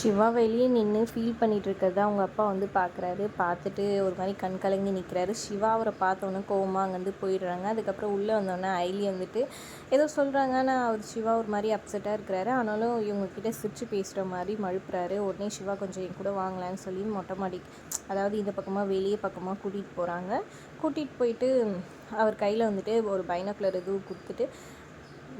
சிவா வெளியே நின்று ஃபீல் பண்ணிட்டு இருக்கிறத அவங்க அப்பா வந்து பார்க்குறாரு பார்த்துட்டு ஒரு மாதிரி கண் கலங்கி நிற்கிறாரு சிவா அவரை பார்த்தோன்னே கோவமாக அங்கேருந்து போயிடுறாங்க. அதுக்கப்புறம் உள்ளே வந்தோடனே ஐலி வந்துட்டு ஏதோ சொல்கிறாங்க ஆனால் அவர் சிவா ஒரு மாதிரி அப்செட்டாக இருக்கிறாரு. ஆனாலும் இவங்கக்கிட்ட சிரிச்சு பேசுகிற மாதிரி மழுப்புறாரு. உடனே சிவா கொஞ்சம் என் கூட வாங்கலான்னு சொல்லி மொட்டை மாடி அதாவது இந்த பக்கமாக வெளியே பக்கமாக கூட்டிகிட்டு போகிறாங்க கூட்டிகிட்டு போயிட்டு அவர் கையில் வந்துட்டு ஒரு பைனோக்குலர் எதுவும் கொடுத்துட்டு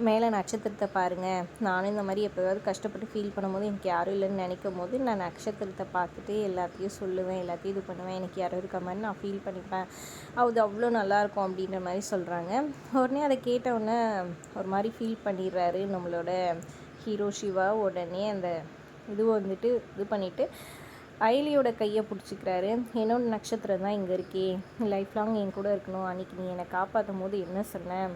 மேலே நட்சத்திரத்தை பாருங்கள் நானும் இந்த மாதிரி எப்போயாவது கஷ்டப்பட்டு ஃபீல் பண்ணும்போது எனக்கு யாரும் இல்லைன்னு நினைக்கும் போது நான் நட்சத்திரத்தை பார்த்துட்டு எல்லாத்தையும் சொல்லுவேன் எல்லாத்தையும் இது பண்ணுவேன். எனக்கு யாரும் இருக்க மாதிரி நான் ஃபீல் பண்ணிப்பேன். அது அவ்வளோ நல்லாயிருக்கும் அப்படின்ற மாதிரி சொல்கிறாங்க உடனே அதை கேட்டவுடனே ஒரு மாதிரி ஃபீல் பண்ணிடுறாரு நம்மளோட ஹீரோ சிவா. உடனே அந்த இது வந்துட்டு இது பண்ணிவிட்டு அயலியோட கையை பிடிச்சிக்கிறாரு. என்னோட நட்சத்திரம் தான் இங்கே இருக்கே. லைஃப் லாங் என் கூட இருக்கணும். அன்றைக்கி நீ என்னை காப்பாற்றும் போது என்ன சொன்னேன்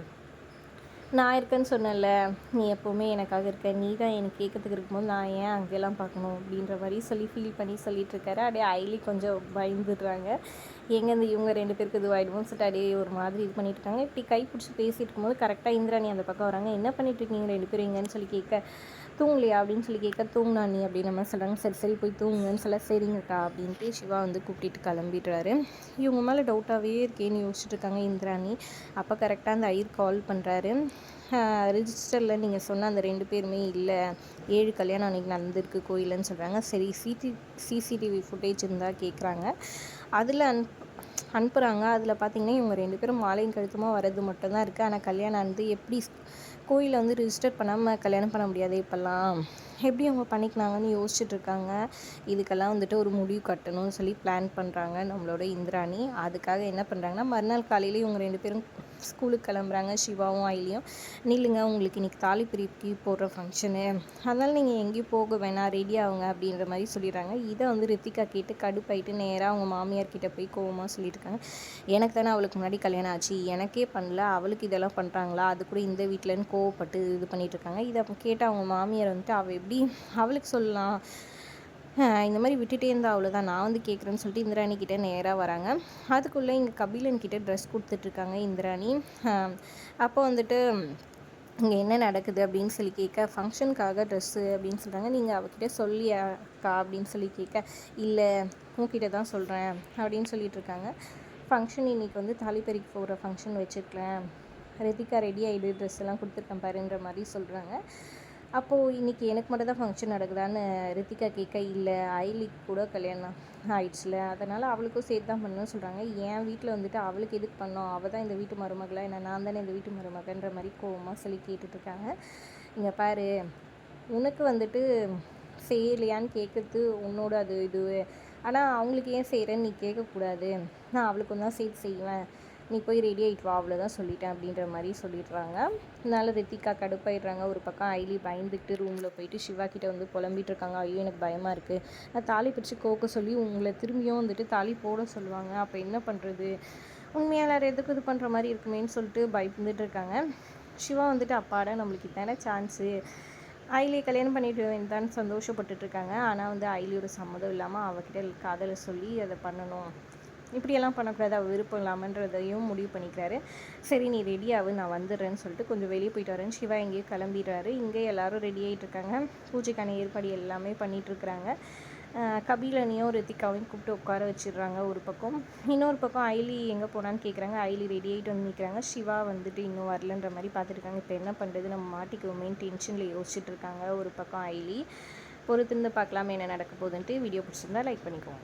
நான் இருக்கேன்னு சொன்னேன்ல நீ எப்போவுமே எனக்காக இருக்க நீ தான் எனக்கு கேட்கறதுக்கு இருக்கும்போது நான் ஏன் அங்கெல்லாம் பார்க்கணும் அப்படின்ற மாதிரி சொல்லி ஃபீல் பண்ணி சொல்லிட்டு இருக்காரு. அப்படியே ஐலி கொஞ்சம் பயந்துடுறாங்க. எங்கேருந்து இவங்க ரெண்டு பேருக்கு இது சொல்லிட்டு அப்படியே ஒரு மாதிரி இது பண்ணிட்டு இருக்காங்க. இப்படி கை பிடிச்சி பேசிட்டு இருக்கும்போது கரெக்டாக இந்திராணி அந்த பக்கம் வராங்க. என்ன பண்ணிட்டு இருக்கீங்க ரெண்டு பேரும் எங்கன்னு சொல்லி கேட்க தூங்கலையா அப்படின்னு சொல்லி கேட்க தூங்கினா நீ அப்படின்னு நம்ம சொல்கிறாங்க சரி சரி போய் தூங்குங்கன்னு சொல்ல சரிங்கக்கா அப்படின்ட்டு சிவா வந்து கூப்பிட்டு கிளம்பிடுறாரு. இவங்க மேலே டவுட்டாகவே இருக்கேன்னு யோசிச்சுட்டு இருக்காங்க இந்திராணி அப்போ கரெக்டாக அந்த ஐயர் கால் பண்ணுறாரு ரிஜிஸ்டரில் நீங்கள் சொன்ன அந்த ரெண்டு பேருமே இல்லை. ஏழு கல்யாணம் அன்றைக்கி நடந்திருக்கு கோயிலுன்னு சொல்கிறாங்க சரி சிடி சிசிடிவி ஃபுட்டேஜ் இருந்தால் கேட்குறாங்க அதில் அன் அனுப்புகிறாங்க அதில் பார்த்தீங்கன்னா இவங்க ரெண்டு பேரும் மாலையும் கழுத்துமாக வர்றது மட்டும்தான் இருக்குது ஆனால் கல்யாணம் வந்து எப்படி கோயிலை வந்து ரிஜிஸ்டர் பண்ணாமல் கல்யாணம் பண்ண முடியாது இப்போல்லாம். எப்படி அவங்க பண்ணிக்கலாங்கன்னு யோசிச்சுட்டு இருக்காங்க. இதுக்கெல்லாம் வந்துட்டு ஒரு முடிவு கட்டணும்னு சொல்லி பிளான் பண்ணுறாங்க நம்மளோட இந்திராணி. அதுக்காக என்ன பண்ணுறாங்கன்னா மறுநாள் காலையில் இவங்க ரெண்டு பேரும் ஸ்கூலுக்கு கிளம்புறாங்க சிவாவும் ஐலியும். நில்லுங்க உங்களுக்கு இன்றைக்கி தாலி பிரிக்கி போடுற ஃபங்க்ஷனு அதனால் நீங்கள் எங்கேயும் போக வேணாம் ரெடி ஆகுங்க அப்படின்ற மாதிரி சொல்லிடுறாங்க. இதை வந்து ரித்திகா கேட்டு கடுப்பாயிட்டு நேராக அவங்க மாமியார் கிட்டே போய் கோவமாக சொல்லியிருக்காங்க எனக்கு தானே அவளுக்கு முன்னாடி கல்யாணம் ஆச்சு எனக்கே பண்ணல அவளுக்கு இதெல்லாம் பண்ணுறாங்களா அது கூட இந்த வீட்டிலன்னு கோவப்பட்டு இது பண்ணிகிட்ருக்காங்க இதை கேட்டு அவங்க மாமியார் வந்துட்டு அவள் எப்படி அவளுக்கு சொல்லலாம்? இந்த மாதிரி விட்டுட்டே இருந்தால் அவ்வளோதான் நான் வந்து கேட்குறேன்னு சொல்லிட்டு இந்திராணி கிட்டே நேராக வராங்க. அதுக்குள்ளே இங்கே கபிலன் கிட்டே ட்ரெஸ் கொடுத்துட்ருக்காங்க இந்திராணி. அப்போ வந்துட்டு இங்கே என்ன நடக்குது அப்படின்னு சொல்லி கேட்க ஃபங்க்ஷனுக்காக ட்ரெஸ்ஸு அப்படின்னு சொல்கிறாங்க நீங்கள் அவகிட்ட சொல்லியாக்கா அப்படின்னு சொல்லி கேட்க இல்லை உங்ககிட்ட தான் சொல்கிறேன் அப்படின்னு சொல்லிட்டு இருக்காங்க. ஃபங்க்ஷன் இன்றைக்கி வந்து தாலிப்பறிக்கு போகிற ஃபங்க்ஷன் வச்சுருக்கேன். ரித்திகா ரெடி ஆகிடு ட்ரெஸ் எல்லாம் கொடுத்துருக்கேன் பாருன்ற மாதிரி சொல்கிறாங்க அப்போது இன்றைக்கி எனக்கு மட்டும் தான் ஃபங்க்ஷன் நடக்குதான்னு ரித்திகா கேட்க இல்லை ஐலிக்கு கூட கல்யாணம் ஆயிடுச்சுல அதனால் அவளுக்கும் சேர்த்து தான் பண்ணணும்னு சொல்கிறாங்க என் வீட்டில் வந்துட்டு அவளுக்கு எதுக்கு பண்ணோம் அவள் தான் இந்த வீட்டு மருமகளாக என்ன நான் தானே இந்த வீட்டு மருமகன்ற மாதிரி கோவமாக சொல்லி கேட்டுட்ருக்காங்க. இங்கே பாரு உனக்கு வந்துட்டு செய்யலையான்னு கேட்குறது உன்னோட அது இது ஆனால் அவங்களுக்கு ஏன் செய்கிறேன்னு நீ கேட்கக்கூடாது. நான் அவளுக்கு தான் சேர்த்து செய்வேன். நீ போய் ரெடி ஆகிட்டு வா அவ்வளோதான் சொல்லிட்டேன் அப்படின்ற மாதிரி சொல்லிடுறாங்க. அதனால் ரித்திகா கடுப்பாயிடுறாங்க. ஒரு பக்கம் ஐலி பயந்துக்கிட்டு ரூமில் போயிட்டு சிவா கிட்ட வந்து புலம்பிட்டு இருக்காங்க. ஐயோ எனக்கு பயமாக இருக்குது நான் தாலி பிடிச்சி கோக்க சொல்லி உங்களை திரும்பியும் வந்துட்டு தாலி போட சொல்லுவாங்க. அப்போ என்ன பண்ணுறது உண்மையாளர் எதுக்கு இது பண்ணுற மாதிரி இருக்குமேன்னு சொல்லிட்டு பயந்துட்டு இருக்காங்க. சிவா வந்துட்டு அப்பாடா நம்மளுக்கு இதான சான்ஸு ஐலியை கல்யாணம் பண்ணிட்டு தான் சந்தோஷப்பட்டுட்டு இருக்காங்க. ஆனால் வந்து ஐலியோட சம்மதம் இல்லாமல் அவகிட்ட காதலை சொல்லி அதை பண்ணணும். இப்படியெல்லாம் பண்ணக்கூடாது அவர் விருப்பம் இல்லாமன்றதையும் முடிவு பண்ணிக்கிறாரு. சரி நீ ரெடியாகு நான் வந்துடுறேன்னு சொல்லிட்டு கொஞ்சம் வெளியே போயிட்டு வரேன் சிவா எங்கேயோ கிளம்பிடுறாரு. இங்கே எல்லாரும் ரெடி ஆகிட்டு இருக்காங்க. பூஜைக்கான ஏற்பாடு எல்லாமே பண்ணிகிட்ருக்குறாங்க கபிலனையும் ரித்திகாவையும் கூப்பிட்டு உட்கார வச்சிடுறாங்க ஒரு பக்கம். இன்னொரு பக்கம் ஐலி எங்கே போனான்னு கேட்குறாங்க ஐலி ரெடி ஆகிட்டு வந்து நிற்கிறாங்க சிவா வந்துட்டு இன்னும் வரலன்ற மாதிரி பார்த்துருக்காங்க இப்போ என்ன பண்ணுறது நம்ம மாட்டிக்குவோமேன்னு டென்ஷனில் யோசிச்சுட்டு இருக்காங்க ஒரு பக்கம் ஐலி. பொறுத்திருந்து பார்க்கலாமே என்ன நடக்க போகுதுன்ட்டு வீடியோ பிடிச்சிருந்தா லைக் பண்ணிக்கோங்க.